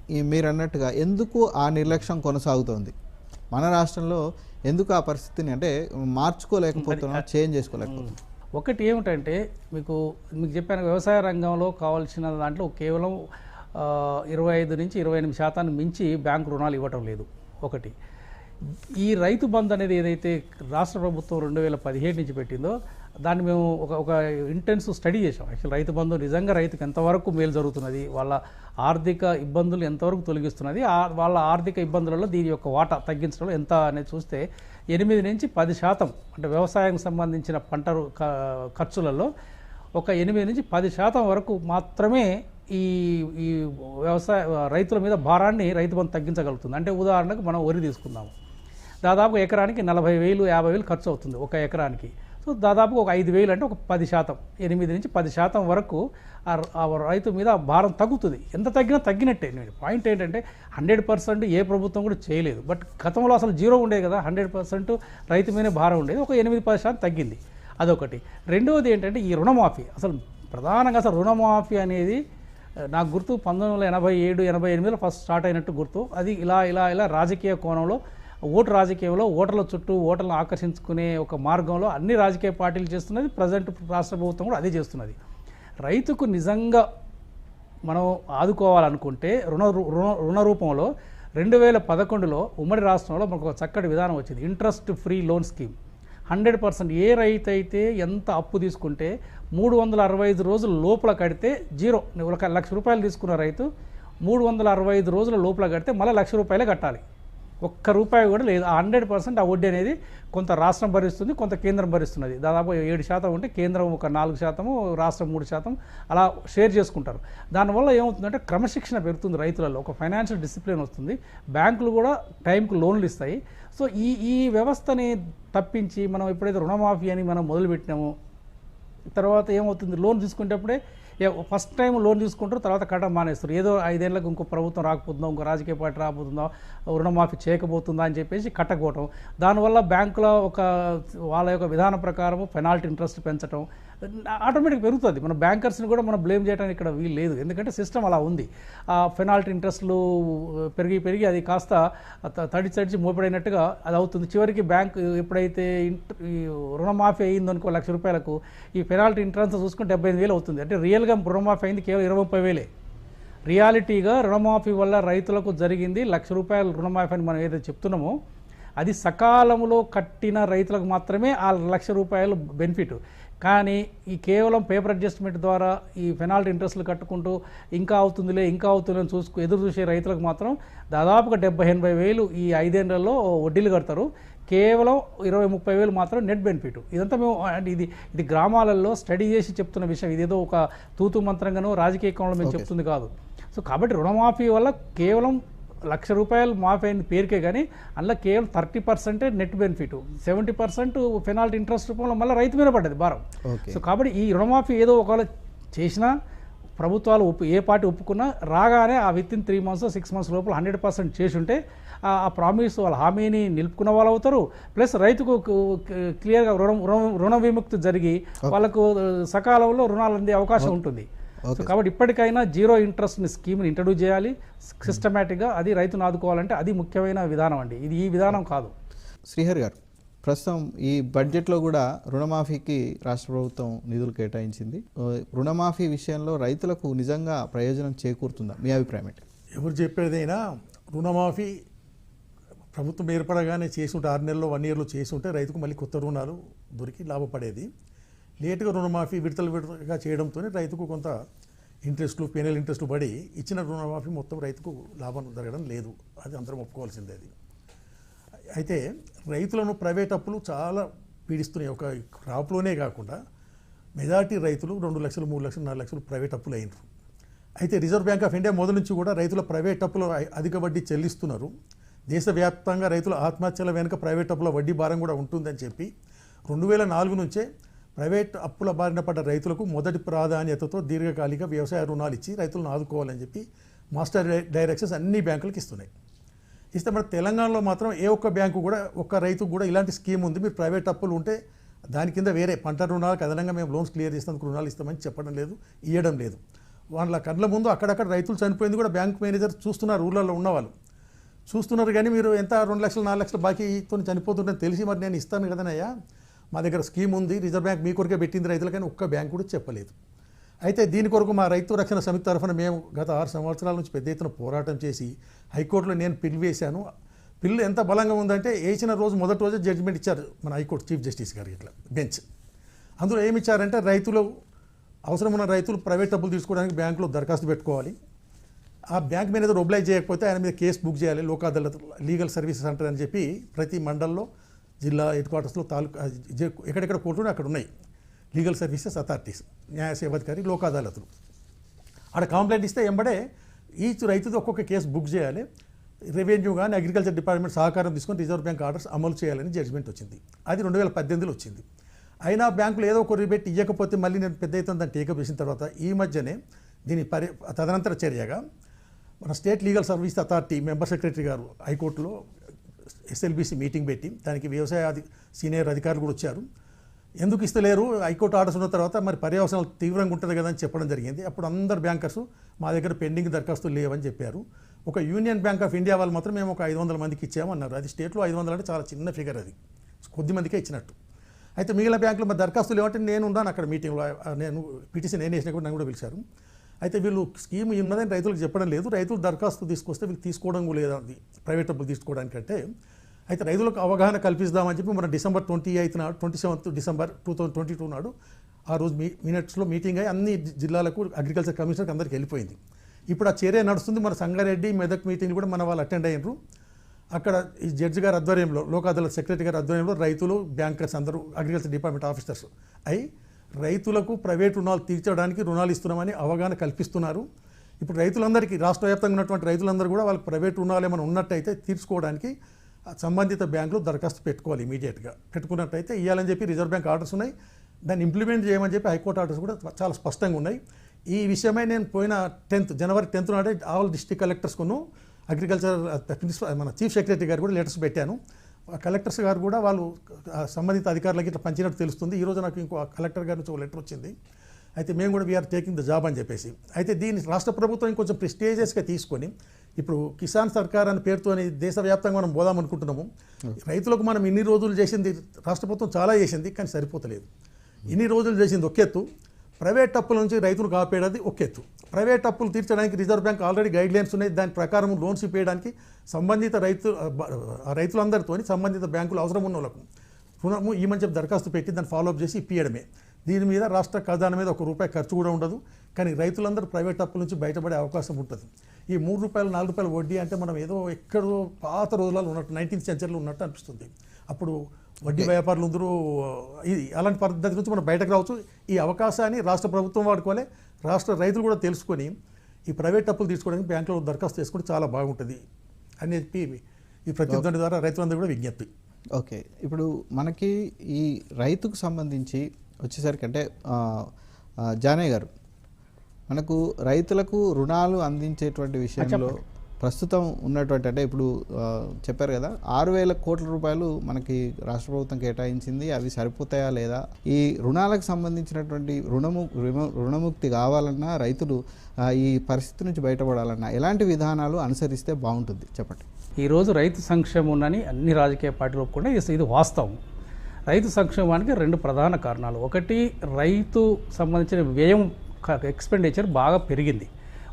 ఈ మీరు అన్నట్టుగా ఎందుకు ఆ నిర్లక్ష్యం కొనసాగుతోంది? మన రాష్ట్రంలో ఎందుకు ఆ పరిస్థితిని అంటే మార్చుకోలేకపోతున్నాం చేంజ్ చేసుకోలేకపోతున్నాం? ఒకటి ఏమిటంటే మీకు మీకు చెప్పాను వ్యవసాయ రంగంలో కావాల్సిన దాంట్లో కేవలం ఇరవై ఐదు నుంచి ఇరవై ఎనిమిది శాతాన్ని మించి బ్యాంకు రుణాలు ఇవ్వటం లేదు. ఒకటి. ఈ రైతు బంధు అనేది ఏదైతే రాష్ట్ర ప్రభుత్వం రెండు వేల పదిహేడు నుంచి పెట్టిందో దాన్ని మేము ఒక ఒక ఇంటెన్సివ్ స్టడీ చేసాం యాక్చువల్ రైతు బంధు నిజంగా రైతుకు ఎంతవరకు మేలు జరుగుతున్నది వాళ్ళ ఆర్థిక ఇబ్బందులు ఎంతవరకు తొలగిస్తున్నది వాళ్ళ ఆర్థిక ఇబ్బందులలో దీని యొక్క వాటా తగ్గించడంలో ఎంత అనేది చూస్తే ఎనిమిది నుంచి పది శాతం అంటే వ్యవసాయానికి సంబంధించిన పంట ఖర్చులలో ఒక ఎనిమిది నుంచి పది శాతం వరకు మాత్రమే ఈ ఈ వ్యవసాయ రైతుల మీద భారాన్ని రైతు బంధు తగ్గించగలుగుతుంది. అంటే ఉదాహరణకు మనం వరి తీసుకుందాము. దాదాపు ఎకరానికి నలభై వేలు యాభై వేలు ఖర్చు అవుతుంది ఒక ఎకరానికి. సో దాదాపు ఒక ఐదు వేలు అంటే ఒక పది శాతం ఎనిమిది నుంచి పది శాతం వరకు ఆ రైతు మీద భారం తగ్గుతుంది. ఎంత తగ్గినా తగ్గినట్టే. నేను పాయింట్ ఏంటంటే హండ్రెడ్ పర్సెంట్ ఏ ప్రభుత్వం కూడా చేయలేదు. బట్ గతంలో అసలు జీరో ఉండేది కదా హండ్రెడ్ పర్సెంట్ రైతు మీద భారం ఉండేది. ఒక ఎనిమిది పది శాతం తగ్గింది. అదొకటి. రెండవది ఏంటంటే ఈ రుణమాఫీ. అసలు ప్రధానంగా అసలు రుణమాఫీ అనేది నాకు గుర్తు పంతొమ్మిది వందల ఎనభై ఏడు ఎనభై ఎనిమిదిలో ఫస్ట్ స్టార్ట్ అయినట్టు గుర్తు. అది ఇలా ఇలా ఇలా రాజకీయ కోణంలో ఓటు రాజకీయంలో ఓటర్ల చుట్టూ ఓటర్లను ఆకర్షించుకునే ఒక మార్గంలో అన్ని రాజకీయ పార్టీలు చేస్తున్నది ప్రజెంట్ రాష్ట్ర ప్రభుత్వం కూడా అదే చేస్తున్నది. రైతుకు నిజంగా మనం ఆదుకోవాలనుకుంటే రుణ రుణ రుణ రూపంలో రెండు వేల పదకొండులో ఉమ్మడి రాష్ట్రంలో మనకు ఒక చక్కటి విధానం వచ్చింది. Interest free loan scheme hundred percent ఏ రైతు అయితే ఎంత అప్పు తీసుకుంటే మూడు వందల అరవై ఐదు రోజుల లోపల కడితే జీరో. నువ్వు ఒక లక్ష రూపాయలు తీసుకున్న రైతు మూడు వందల అరవై ఐదు రోజుల లోపల కడితే మళ్ళీ లక్ష రూపాయలే కట్టాలి. ఒక్క రూపాయి కూడా లేదు. ఆ హండ్రెడ్ పర్సెంట్ ఆ వడ్డీ అనేది కొంత రాష్ట్రం భరిస్తుంది కొంత కేంద్రం భరిస్తున్నది. దాదాపు ఏడు శాతం ఉంటే కేంద్రం ఒక నాలుగు శాతము రాష్ట్రం మూడు శాతం అలా షేర్ చేసుకుంటారు. దానివల్ల ఏమవుతుందంటే క్రమశిక్షణ పెరుగుతుంది రైతులలో. ఒక ఫైనాన్షియల్ డిసిప్లిన్ వస్తుంది. బ్యాంకులు కూడా టైంకు లోన్లు ఇస్తాయి. సో ఈ ఈ వ్యవస్థని తప్పించి మనం ఎప్పుడైతే రుణమాఫీ అని మనం మొదలుపెట్టినామో తర్వాత ఏమవుతుంది? లోన్ తీసుకునేటప్పుడే ఫస్ట్ టైం లోన్ తీసుకుంటారు తర్వాత కట్టడం మానేస్తారు. ఏదో ఐదేళ్ళకు ఇంకో ప్రభుత్వం రాకపోతుందో ఇంకో రాజకీయ పార్టీ రాకపోతుందో రుణమాఫీ చేయకపోతుందా అని చెప్పేసి కట్టకపోవటం. దానివల్ల బ్యాంకులో ఒక వాళ్ళ యొక్క విధానం ప్రకారం పెనాల్టీ ఇంట్రెస్ట్ పెంచడం ఆటోమేటిక్ పెరుగుతుంది. మన బ్యాంకర్స్ని కూడా మనం బ్లేమ్ చేయడానికి ఇక్కడ వీలు లేదు. ఎందుకంటే సిస్టమ్ అలా ఉంది. ఆ పెనాల్టీ ఇంట్రెస్ట్లు పెరిగి పెరిగి అది కాస్త తడి తడిచి తడిచి అది అవుతుంది. చివరికి బ్యాంక్ ఎప్పుడైతే ఇంట్ ఈ రుణమాఫీ అయింది అనుకో లక్ష రూపాయలకు ఈ పెనాల్టీ ఇంట్రెస్ట్ చూసుకుంటే డెబ్బై ఐదు వేలు అవుతుంది. అంటే రియల్గా రుణమాఫీ అయింది కేవలం ఇరవై ముప్పై వేలే. రియాలిటీగా రుణమాఫీ వల్ల రైతులకు జరిగింది లక్ష రూపాయల రుణమాఫీ అని మనం ఏదైతే చెప్తున్నామో అది సకాలంలో కట్టిన రైతులకు మాత్రమే ఆ లక్ష రూపాయలు బెనిఫిట్. కానీ ఈ కేవలం పేపర్ అడ్జస్ట్మెంట్ ద్వారా ఈ పెనాల్టీ ఇంట్రెస్ట్లు కట్టుకుంటూ ఇంకా అవుతుందిలే ఇంకా అవుతుందిలే అని చూసుకు ఎదురు చూసే రైతులకు మాత్రం దాదాపుగా డెబ్బై ఎనభై వేలు ఈ ఐదేళ్ళలో వడ్డీలు కడతారు. కేవలం ఇరవై ముప్పై వేలు మాత్రం నెట్ బెనిఫిట్. ఇదంతా మేము అంటే ఇది ఇది గ్రామాలలో స్టడీ చేసి చెప్తున్న విషయం. ఇదేదో ఒక తూతు మంత్రంగానో రాజకీయ కోణంలో మేము చెప్తుంది కాదు. సో కాబట్టి రుణమాఫీ వల్ల కేవలం లక్ష రూపాయలు మాఫీ అయింది పేరుకే కానీ అందులో కేవలం థర్టీ పర్సెంటే net benefit. Seventy percent penalty interest రూపంలో మళ్ళీ రైతు మీద పడ్డది భారం. సో కాబట్టి ఈ రుణమాఫీ ఏదో ఒకవేళ చేసినా ప్రభుత్వాలు ఒప్పు ఏ పార్టీ ఒప్పుకున్నా రాగానే ఆ within three months six months లోపల హండ్రెడ్ పర్సెంట్ చేసి ఉంటే ఆ ప్రామిస్ వాళ్ళ హామీని నిలుపుకున్న వాళ్ళు అవుతారు. ప్లస్ రైతుకు క్లియర్గా రుణం రుణ- రుణ విముక్తి జరిగి వాళ్ళకు సకాలంలో రుణాలు అందే అవకాశం ఉంటుంది. కాబట్టి ఇప్పటికైనా జీరో ఇంట్రెస్ట్ స్కీమ్ని ఇంట్రడ్యూస్ చేయాలి. సిస్టమేటిక్గా అది రైతును ఆదుకోవాలంటే అది ముఖ్యమైన విధానం అండి. ఇది ఈ విధానం కాదు. శ్రీహరి గారు ప్రస్తుతం ఈ బడ్జెట్లో కూడా రుణమాఫీకి రాష్ట్ర ప్రభుత్వం నిధులు కేటాయించింది. రుణమాఫీ విషయంలో రైతులకు నిజంగా ప్రయోజనం చేకూరుతుందా? మీ అభిప్రాయం ఏంటి? ఎవరు చెప్పేదైనా రుణమాఫీ ప్రభుత్వం ఏర్పడగానే చేసి ఉంటే ఆరు నెలల్లో వన్ ఇయర్లో చేసి ఉంటే రైతుకు మళ్ళీ కొత్త రుణాలు దొరికి లాభపడేది. లేటుగా రుణమాఫీ విడతలు విడతలుగా చేయడంతో రైతుకు కొంత ఇంట్రెస్ట్లు పెనల్ ఇంట్రెస్ట్లు పడి ఇచ్చిన రుణమాఫీ మొత్తం రైతుకు లాభం జరగడం లేదు. అది అందరం ఒప్పుకోవాల్సిందే అది. అయితే రైతులను ప్రైవేట్ అప్పులు చాలా పీడిస్తున్నాయి. ఒక క్రాప్లోనే కాకుండా మెజార్టీ రైతులు రెండు లక్షలు మూడు లక్షలు నాలుగు లక్షలు ప్రైవేట్ అప్పులు అయినారు. అయితే రిజర్వ్ బ్యాంక్ ఆఫ్ ఇండియా మొదటి నుంచి కూడా రైతుల ప్రైవేట్ అప్పులు అధిక వడ్డీ చెల్లిస్తున్నారు. దేశవ్యాప్తంగా రైతుల ఆత్మహత్యల వెనుక ప్రైవేట్ అప్పుల వడ్డీ భారం కూడా ఉంటుందని చెప్పి రెండు వేల నాలుగు నుంచే ప్రైవేట్ అప్పుల బారిన పడ్డ రైతులకు మొదటి ప్రాధాన్యతతో దీర్ఘకాలిక వ్యవసాయ రుణాలు ఇచ్చి రైతులను ఆదుకోవాలని చెప్పి మాస్టర్ డైరెక్షన్స్ అన్ని బ్యాంకులకు ఇస్తున్నాయి. ఇస్తే మన తెలంగాణలో మాత్రం ఏ ఒక్క బ్యాంకు కూడా ఒక్క రైతుకు కూడా ఇలాంటి స్కీమ్ ఉంది. మీరు ప్రైవేట్ అప్పులు ఉంటే దాని కింద వేరే పంట రుణాలకు అదనంగా మేము లోన్స్ క్లియర్ చేసినందుకు రుణాలు ఇస్తామని చెప్పడం లేదు ఇవ్వడం లేదు. వాళ్ళ కళ్ళ ముందు అక్కడక్కడ రైతులు చనిపోయింది కూడా బ్యాంక్ మేనేజర్ చూస్తున్నారు ఊళ్ళలో ఉన్నవాళ్ళు చూస్తున్నారు కానీ మీరు ఎంత రెండు లక్షలు నాలుగు లక్షలు బాకీతో చనిపోతుందని తెలిసి మరి నేను ఇస్తాను కదనయ్యా? మా దగ్గర స్కీమ్ ఉంది రిజర్వ్ బ్యాంక్ మీ కొరకే పెట్టింది రైతులకైనా ఒక్క బ్యాంక్ కూడా చెప్పలేదు. అయితే దీని కొరకు మా రైతు రక్షణ సమితి తరఫున మేము గత ఆరు సంవత్సరాల నుంచి పెద్ద ఎత్తున పోరాటం చేసి హైకోర్టులో నేను పిల్లు వేశాను. పిల్లు ఎంత బలంగా ఉందంటే వేసిన రోజు మొదటి రోజే జడ్జిమెంట్ ఇచ్చారు మన హైకోర్టు చీఫ్ జస్టిస్ గారు ఇట్లా బెంచ్. అందులో ఏమి ఇచ్చారంటే రైతులు అవసరం ఉన్న రైతులు ప్రైవేట్ డబ్బులు తీసుకోవడానికి బ్యాంకులో దరఖాస్తు పెట్టుకోవాలి. ఆ బ్యాంక్ మేనేజర్ ఒబ్లైజ్ చేయకపోతే ఆయన మీద కేసు బుక్ చేయాలి Lok Adalat legal services centre అని చెప్పి ప్రతి మండల్లో జిల్లా హెడ్ క్వార్టర్స్లో తాలూకా ఎక్కడెక్కడ కోర్టులు అక్కడ ఉన్నాయి. లీగల్ సర్వీసెస్ అథారిటీస్ న్యాయ సేవాధికారి లోక్ అదాలతులు ఆడ కంప్లైంట్ ఇస్తే ఎంబడే ఈచ్ రైతుది ఒక్కొక్క కేసు బుక్ చేయాలి. రెవెన్యూ కానీ అగ్రికల్చర్ డిపార్ట్మెంట్ సహకారం తీసుకొని రిజర్వ్ బ్యాంక్ ఆర్డర్స్ అమలు చేయాలని జడ్జిమెంట్ వచ్చింది. అది రెండు వేల పద్దెనిమిదిలో వచ్చింది. అయినా బ్యాంకులు ఏదో ఒక రిబేట్ ఇవ్వకపోతే మళ్ళీ నేను పెద్ద అయితే దాన్ని టేకప్ చేసిన తర్వాత ఈ మధ్యనే దీని పరి తదనంతర చర్యగా మన state legal service authority member secretary గారు హైకోర్టులో ఎస్ఎల్బీసీ మీటింగ్ పెట్టి దానికి వ్యవసాయ అధి సీనియర్ అధికారులు కూడా వచ్చారు. ఎందుకు ఇస్తలేరు? హైకోర్టు ఆర్డర్స్ ఉన్న తర్వాత మరి పర్యవసనాలు తీవ్రంగా ఉంటుంది కదా అని చెప్పడం జరిగింది. అప్పుడు అందరు బ్యాంకర్స్ మా దగ్గర పెండింగ్ దరఖాస్తులు లేవని చెప్పారు. ఒక యూనియన్ బ్యాంక్ ఆఫ్ ఇండియా వాళ్ళు మాత్రం మేము ఒక ఐదు వందల మందికి ఇచ్చామన్నారు అది స్టేట్లో ఐదు వందలు అంటే చాలా చిన్న ఫిగర్ అది. కొద్ది మందికే ఇచ్చినట్టు. అయితే మిగిలిన బ్యాంకులు మరి దరఖాస్తులు ఏమంటే నేను ఉన్నాను అక్కడ మీటింగ్లో. నేను పిటిషన్ నేను వేసిన కూడా నన్ను కూడా పిలిచారు. అయితే వీళ్ళు స్కీమ్ ఉన్నదని రైతులకు చెప్పడం లేదు. రైతులు దరఖాస్తు తీసుకొస్తే వీళ్ళు తీసుకోవడం కూడా లేదు ప్రైవేట్ డబ్బులు తీసుకోవడానికంటే అయితే రైతులకు అవగాహన కల్పిస్తామని చెప్పి మన డిసెంబర్ ట్వంటీ ఎయిత్ నాడు twenty seventh December two thousand twenty two నాడు ఆ రోజు మీ మినిట్స్లో మీటింగ్ అయ్యి అన్ని జిల్లాలకు అగ్రికల్చర్ కమిషనర్కి అందరికి వెళ్ళిపోయింది. ఇప్పుడు ఆ చర్య నడుస్తుంది. మన సంగారెడ్డి మెదక్ మీటింగ్ కూడా మన వాళ్ళు అటెండ్ అయ్యారు అక్కడ ఈ జడ్జి గారి ఆధ్వర్యంలో లోక్ అదాలత్ సెక్రటరీ గారి ఆధ్వర్యంలో రైతులు బ్యాంకర్స్ అందరూ అగ్రికల్చర్ డిపార్ట్మెంట్ ఆఫీసర్స్ అయి రైతులకు ప్రైవేట్ రుణాలు తీర్చడానికి రుణాలు ఇస్తున్నామని అవగాహన కల్పిస్తున్నారు. ఇప్పుడు రైతులందరికీ రాష్ట్ర వ్యాప్తంగా ఉన్నటువంటి రైతులందరూ కూడా వాళ్ళకి ప్రైవేట్ రుణాలు ఏమైనా ఉన్నట్టయితే తీర్చుకోవడానికి సంబంధిత బ్యాంకులు దరఖాస్తు పెట్టుకోవాలి ఇమీడియట్గా. పెట్టుకున్నట్టయితే ఇవ్వాలని చెప్పి రిజర్వ్ బ్యాంక్ ఆర్డర్స్ ఉన్నాయి. దాన్ని ఇంప్లిమెంట్ చేయమని చెప్పి హైకోర్టు ఆర్డర్స్ కూడా చాలా స్పష్టంగా ఉన్నాయి. ఈ విషయమై నేను పోయిన టెన్త్ జనవరి టెన్త్ నాడే ఆల్ డిస్ట్రిక్ట్ కలెక్టర్స్కును అగ్రికల్చర్ ప్రిన్సిపల్ మన చీఫ్ సెక్రటరీ గారు కూడా లెటర్స్ పెట్టాను. కలెక్టర్స్ గారు కూడా వాళ్ళు సంబంధిత అధికారులకి ఇట్లా పంచినట్టు తెలుస్తుంది. ఈరోజు నాకు ఇంకో కలెక్టర్ గారి నుంచి ఒక లెటర్ వచ్చింది. అయితే మేము కూడా వీఆర్ టేకింగ్ ద జాబ్ అని చెప్పేసి. అయితే దీన్ని రాష్ట్ర ప్రభుత్వం ఇంకొంచెం ప్రిస్టేజియస్గా తీసుకొని ఇప్పుడు కిసాన్ సర్కార్ అనే పేరుతో దేశవ్యాప్తంగా మనం పోదాం అనుకుంటున్నాము. రైతులకు మనం ఇన్ని రోజులు చేసింది రాష్ట్ర ప్రభుత్వం చాలా చేసింది కానీ సరిపోతలేదు. ఇన్ని రోజులు చేసింది ఒకెత్తు ప్రైవేట్ అప్పుల నుంచి రైతులు కాపేయడానికి ఒకెత్తు ప్రైవేట్ అప్పులు తీర్చడానికి reserve bank already guidelines ఉన్నాయి. దాని ప్రకారం లోన్స్ ఇప్పించడానికి సంబంధిత రైతు రైతులందరితో సంబంధిత బ్యాంకులు అవసరం ఉన్న వాళ్ళకు రుణము ఈ మంచి దరఖాస్తు పెట్టి దాన్ని ఫాలోఅప్ చేసి ఇప్పియడమే. దీని మీద రాష్ట్ర ఖజానా మీద ఒక రూపాయి ఖర్చు కూడా ఉండదు. కానీ రైతులందరూ ప్రైవేట్ అప్పుల నుంచి బయటపడే అవకాశం ఉంటుంది. ఈ మూడు రూపాయలు నాలుగు రూపాయలు వడ్డీ అంటే మనం ఏదో ఎక్కడో పాత రోజులలో ఉన్నట్టు నైన్టీన్త్ సెంచరీలో ఉన్నట్టు అనిపిస్తుంది. అప్పుడు వడ్డీ వ్యాపారులు అందరూ ఇది అలాంటి పద్ధతి నుంచి మనం బయటకు రావచ్చు. ఈ అవకాశాన్ని రాష్ట్ర ప్రభుత్వం వాడుకోవాలి. రాష్ట్ర రైతులు కూడా తెలుసుకొని ఈ ప్రైవేట్ అప్పులు తీసుకోవడానికి బ్యాంకులో దరఖాస్తు చేసుకుంటే చాలా బాగుంటుంది అని చెప్పి ఈ ప్రతినిధి ద్వారా రైతులందరూ కూడా విజ్ఞప్తి. ఓకే. ఇప్పుడు మనకి ఈ రైతుకు సంబంధించి వచ్చేసరికి అంటే జానయ్య గారు మనకు రైతులకు రుణాలు అందించేటువంటి విషయంలో ప్రస్తుతం ఉన్నటువంటి అంటే ఇప్పుడు చెప్పారు కదా ఆరు వేల కోట్ల రూపాయలు మనకి రాష్ట్ర ప్రభుత్వం కేటాయించింది అవి సరిపోతాయా లేదా? ఈ రుణాలకు సంబంధించినటువంటి రుణము రుణ- రుణముక్తి కావాలన్నా రైతులు ఈ పరిస్థితి నుంచి బయటపడాలన్నా ఎలాంటి విధానాలు అనుసరిస్తే బాగుంటుంది? చెప్పండి. ఈరోజు రైతు సంక్షేమం ఉందని అన్ని రాజకీయ పార్టీలు ఒప్పుకుంటే ఇది- ఇది వాస్తవం. రైతు సంక్షేమానికి రెండు ప్రధాన కారణాలు. ఒకటి రైతు సంబంధించిన వ్యయం ఎక్స్పెండిచర్ బాగా పెరిగింది.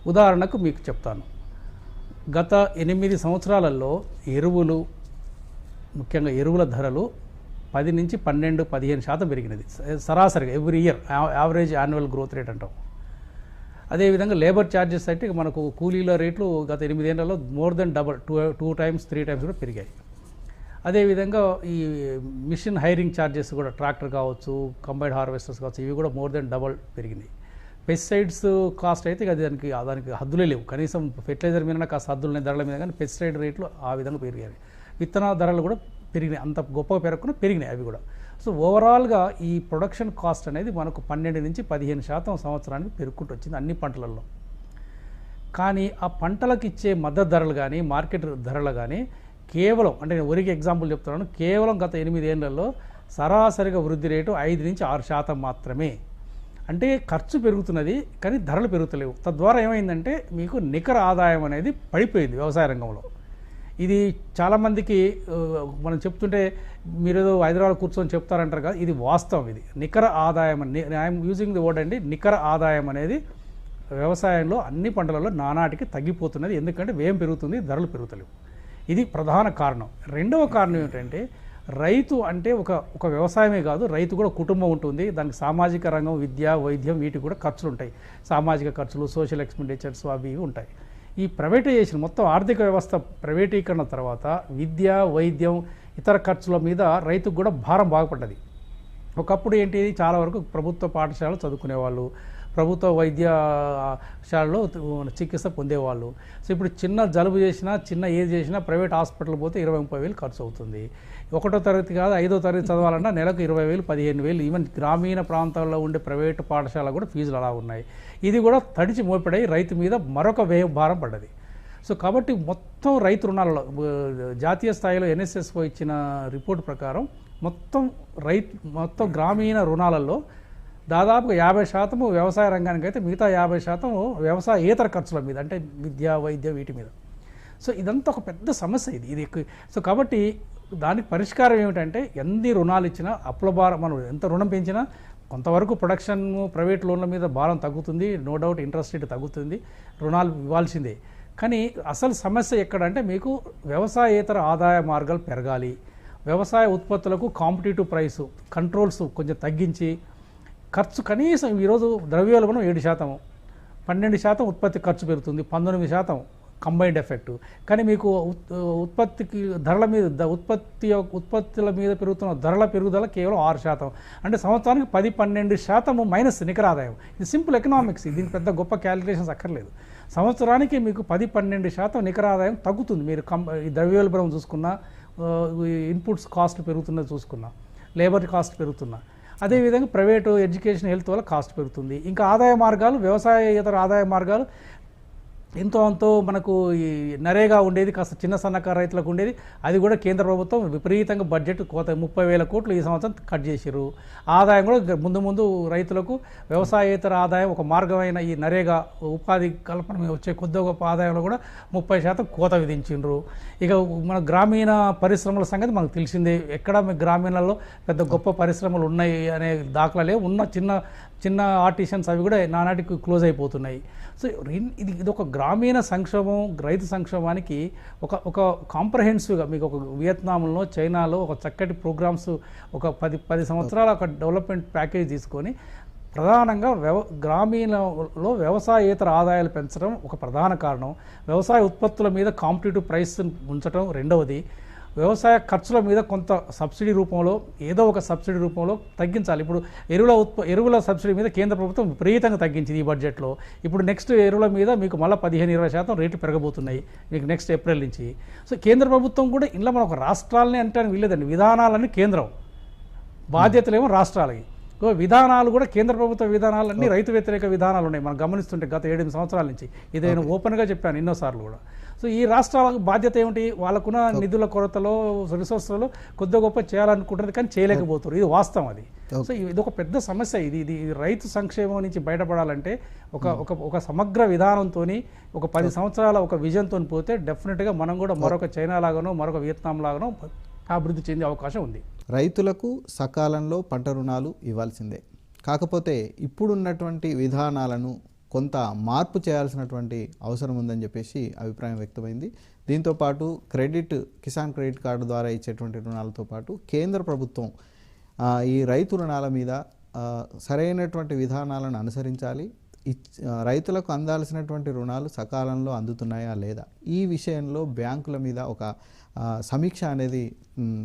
ఉదాహరణకు మీకు చెప్తాను. గత ఎనిమిది సంవత్సరాలలో ఎరువులు ముఖ్యంగా ఎరువుల ధరలు పది నుంచి పన్నెండు పదిహేను శాతం పెరిగినది. సరాసరిగా every year average annual growth rate అంటాం. అదేవిధంగా లేబర్ ఛార్జెస్ అయితే మనకు కూలీల రేట్లు గత ఎనిమిదేళ్ళలో more than double two two times three times కూడా పెరిగాయి. అదేవిధంగా ఈ మిషన్ హైరింగ్ ఛార్జెస్ కూడా ట్రాక్టర్ కావచ్చు కంబైన్డ్ హార్వెస్టర్స్ కావచ్చు ఇవి కూడా మోర్ దెన్ డబల్ పెరిగినాయి. పెస్టిసైడ్స్ కాస్ట్ అయితే అది దానికి దానికి హద్దులే లేవు. కనీసం ఫెర్టిలైజర్ మీద కాస్త హద్దులు ఉన్నాయి ధరల మీద కానీ పెస్టిసైడ్ రేట్లు ఆ విధంగా పెరిగాయి. విత్తనాల ధరలు కూడా పెరిగినాయి. అంత గొప్పగా పెరగకుండా పెరిగినాయి అవి కూడా. సో ఓవరాల్గా ఈ ప్రొడక్షన్ కాస్ట్ అనేది మనకు పన్నెండు నుంచి పదిహేను శాతం సంవత్సరానికి పెరుగుకుంటూ వచ్చింది అన్ని పంటలలో. కానీ ఆ పంటలకు ఇచ్చే మద్దతు ధరలు కానీ మార్కెట్ ధరలు కానీ కేవలం అంటే నేను వరికి ఎగ్జాంపుల్ చెప్తున్నాను కేవలం గత ఎనిమిదేళ్ళలో సరాసరిగా వృద్ధి రేటు ఐదు నుంచి ఆరు శాతం మాత్రమే. అంటే ఖర్చు పెరుగుతున్నది కానీ ధరలు పెరుగుతలేవు. తద్వారా ఏమైందంటే మీకు నికర ఆదాయం అనేది పడిపోయింది వ్యవసాయ రంగంలో. ఇది చాలామందికి మనం చెప్తుంటే మీరు ఏదో హైదరాబాద్ కూర్చొని చెప్తారంటారు కదా ఇది వాస్తవం ఇది. నికర ఆదాయం ఐఎమ్ యూజింగ్ ది వర్డ్ అండి నికర ఆదాయం అనేది వ్యవసాయంలో అన్ని పంటలలో నానాటికి తగ్గిపోతున్నది. ఎందుకంటే వ్యయం పెరుగుతుంది ధరలు పెరుగుతలేవు. ఇది ప్రధాన కారణం. రెండవ కారణం ఏంటంటే రైతు అంటే ఒక ఒక వ్యవసాయమే కాదు రైతు కూడా కుటుంబం ఉంటుంది. దానికి సామాజిక రంగం విద్య వైద్యం వీటికి కూడా ఖర్చులు ఉంటాయి సామాజిక ఖర్చులు సోషల్ ఎక్స్పెండిచర్స్ అవి ఇవి ఉంటాయి. ఈ ప్రైవేటైజేషన్ మొత్తం ఆర్థిక వ్యవస్థ ప్రైవేటీకరణ తర్వాత విద్య వైద్యం ఇతర ఖర్చుల మీద రైతుకు కూడా భారం బాగుపడ్డది. ఒకప్పుడు ఏంటి చాలా వరకు ప్రభుత్వ పాఠశాలలు చదువుకునేవాళ్ళు. ప్రభుత్వ వైద్యశాలలో చికిత్స పొందేవాళ్ళు. సో ఇప్పుడు చిన్న జలుబు చేసినా చిన్న ఏది చేసినా ప్రైవేట్ హాస్పిటల్ పోతే ఇరవై ముప్పై వేలు ఖర్చు అవుతుంది. ఒకటో తరగతి కాదు ఐదో తరగతి చదవాలన్నా నెలకు ఇరవై వేలు పదిహేను వేలు ఈవెన్ గ్రామీణ ప్రాంతాల్లో ఉండే ప్రైవేటు పాఠశాల కూడా ఫీజులు అలా ఉన్నాయి. ఇది కూడా తడిచి మోపిడై రైతు మీద మరొక వ్యయ భారం పడ్డది. సో కాబట్టి మొత్తం రైతు రుణాలలో జాతీయ స్థాయిలో ఎన్ఎస్ఎస్ఓ ఇచ్చిన రిపోర్ట్ ప్రకారం మొత్తం రైతు మొత్తం గ్రామీణ రుణాలలో దాదాపుగా యాభై శాతము వ్యవసాయ రంగానికి అయితే మిగతా యాభై శాతం వ్యవసాయేతర ఖర్చుల మీద అంటే విద్య వైద్య వీటి మీద. సో ఇదంతా ఒక పెద్ద సమస్య ఇది. ఇది సో కాబట్టి దానికి పరిష్కారం ఏమిటంటే ఎన్ని రుణాలు ఇచ్చినా అప్పుల భారం మనం ఎంత రుణం పెంచినా కొంతవరకు ప్రొడక్షన్ ప్రైవేట్ లోన్ల మీద భారం తగ్గుతుంది. నో డౌట్ ఇంట్రెస్ట్ రేట్ తగ్గుతుంది. రుణాలు ఇవ్వాల్సిందే. కానీ అసలు సమస్య ఎక్కడంటే మీకు వ్యవసాయేతర ఆదాయ మార్గాలు పెరగాలి. వ్యవసాయ ఉత్పత్తులకు కాంపిటేటివ్ ప్రైసు కంట్రోల్స్ కొంచెం తగ్గించి ఖర్చు కనీసం ఈరోజు ద్రవ్యోల్బణం ఏడు శాతం పన్నెండు శాతం ఉత్పత్తి ఖర్చు పెరుగుతుంది పంతొమ్మిది శాతం. Combined effect. కానీ మీకు ఉత్పత్తికి ధరల మీద ఉత్పత్తి యొక్క- ఉత్పత్తుల మీద పెరుగుతున్న ధరల పెరుగుదల కేవలం ఆరు శాతం. అంటే సంవత్సరానికి పది పన్నెండు శాతం మైనస్ నికర ఆదాయం. ఇది సింపుల్ ఎకనామిక్స్. దీనికి పెద్ద గొప్ప క్యాలిక్యులేషన్స్ అక్కర్లేదు. సంవత్సరానికి మీకు పది పన్నెండు శాతం నికర ఆదాయం తగ్గుతుంది. మీరు కం ఈ ద్రవ్యోల్బణం చూసుకున్నా ఈ ఇన్పుట్స్ కాస్ట్ పెరుగుతున్నది చూసుకున్నా లేబర్ కాస్ట్ పెరుగుతున్నా. అదేవిధంగా ప్రైవేటు ఎడ్యుకేషన్ హెల్త్ వల్ల కాస్ట్ పెరుగుతుంది. ఇంకా ఆదాయ మార్గాలు వ్యవసాయేతర ఆదాయ మార్గాలు ఎంతో అంతో మనకు ఈ నరేగా ఉండేది కాస్త చిన్న సన్నకారు రైతులకు ఉండేది. అది కూడా కేంద్ర ప్రభుత్వం విపరీతంగా బడ్జెట్ కోత ముప్పై వేల కోట్లు ఈ సంవత్సరం కట్ చేసిర్రు. ఆదాయం కూడా ముందు ముందు రైతులకు వ్యవసాయేతర ఆదాయం ఒక మార్గమైన ఈ నరేగా ఉపాధి కల్పన వచ్చే కొద్ది గొప్ప ఆదాయంలో కూడా ముప్పై శాతం కోత విధించిండ్రు. ఇక మన గ్రామీణ పరిశ్రమల సంగతి మనకు తెలిసిందే. ఎక్కడ మీ గ్రామీణాల్లో పెద్ద గొప్ప పరిశ్రమలు ఉన్నాయి అనే దాఖలలే. ఉన్న చిన్న చిన్న ఆర్టిషన్స్ అవి కూడా నానాటికి క్లోజ్ అయిపోతున్నాయి. సో ఇది ఇది ఒక గ్రామీణ సంక్షోభం రైతు సంక్షోభానికి ఒక ఒక కాంప్రహెన్సివ్గా మీకు ఒక వియత్నాంలో చైనాలో ఒక చక్కటి ప్రోగ్రామ్స్ ఒక పది పది సంవత్సరాల ఒక డెవలప్మెంట్ ప్యాకేజ్ తీసుకొని ప్రధానంగా వ్యవ గ్రామీణలో వ్యవసాయేతర ఆదాయాలు పెంచడం ఒక ప్రధాన కారణం. వ్యవసాయ ఉత్పత్తుల మీద కాంపిటేటివ్ ప్రైస్ ఉంచడం రెండవది. వ్యవసాయ ఖర్చుల మీద కొంత సబ్సిడీ రూపంలో ఏదో ఒక సబ్సిడీ రూపంలో తగ్గించాలి. ఇప్పుడు ఎరువుల ఉత్ప ఎరువుల సబ్సిడీ మీద కేంద్ర ప్రభుత్వం విపరీతంగా తగ్గించింది ఈ బడ్జెట్లో. ఇప్పుడు నెక్స్ట్ ఎరువుల మీద మీకు మళ్ళీ పదిహేను ఇరవై శాతం రేట్లు పెరగబోతున్నాయి మీకు నెక్స్ట్ ఏప్రిల్ నుంచి. సో కేంద్ర ప్రభుత్వం కూడా ఇంట్లో మన ఒక రాష్ట్రాలని అంటే వీలేదండి విధానాలన్నీ కేంద్రం. బాధ్యతలేమో రాష్ట్రాలకి. సో విధానాలు కూడా కేంద్ర ప్రభుత్వ విధానాలన్నీ రైతు వ్యతిరేక విధానాలు ఉన్నాయి. మనం గమనిస్తుంటే గత ఏడెనిమిది సంవత్సరాల నుంచి. ఇది నేను ఓపెన్గా చెప్పాను ఎన్నోసార్లు కూడా. సో ఈ రాష్ట్రాలకు బాధ్యత ఏమిటి? వాళ్ళకున్న నిధుల కొరతలో రిసోర్స్లలో కొద్ది గొప్ప చేయాలనుకుంటున్నది కానీ చేయలేకపోతారు ఇది వాస్తవం అది. సో ఇది ఒక పెద్ద సమస్య ఇది. ఇది ఇది రైతు సంక్షేమం నుంచి బయటపడాలంటే ఒక ఒక ఒక సమగ్ర విధానంతో ఒక పది సంవత్సరాల ఒక విజన్తో పోతే డెఫినెట్గా మనం కూడా మరొక చైనా లాగానో మరొక వియత్నాం లాగానో అభివృద్ధి చెందే అవకాశం ఉంది. రైతులకు సకాలంలో పంట రుణాలు ఇవ్వాల్సిందే. కాకపోతే ఇప్పుడున్నటువంటి విధానాలను కొంత మార్పు చేయాల్సినటువంటి అవసరం ఉందని చెప్పేసి అభిప్రాయం వ్యక్తమైంది. దీంతోపాటు క్రెడిట్ కిసాన్ క్రెడిట్ కార్డు ద్వారా ఇచ్చేటువంటి రుణాలతో పాటు కేంద్ర ప్రభుత్వం ఈ రైతు రుణాల మీద సరైనటువంటి విధానాలను అనుసరించాలి. ఇచ్- రైతులకు అందాల్సినటువంటి రుణాలు సకాలంలో అందుతున్నాయా లేదా? ఈ విషయంలో బ్యాంకుల మీద ఒక సమీక్ష అనేది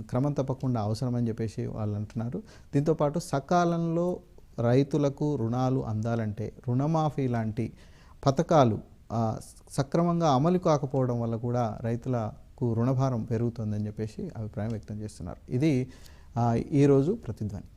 క్రమం తప్పకుండా అవసరమని చెప్పేసి వాళ్ళు అంటున్నారు. దీంతోపాటు సకాలంలో రైతులకు రుణాలు అందాలంటే రుణమాఫీ లాంటి పథకాలు సక్రమంగా అమలు కాకపోవడం వల్ల కూడా రైతులకు రుణభారం పెరుగుతుందని చెప్పేసి అభిప్రాయం వ్యక్తం చేస్తున్నారు. ఇది ఈరోజు ప్రతిధ్వని.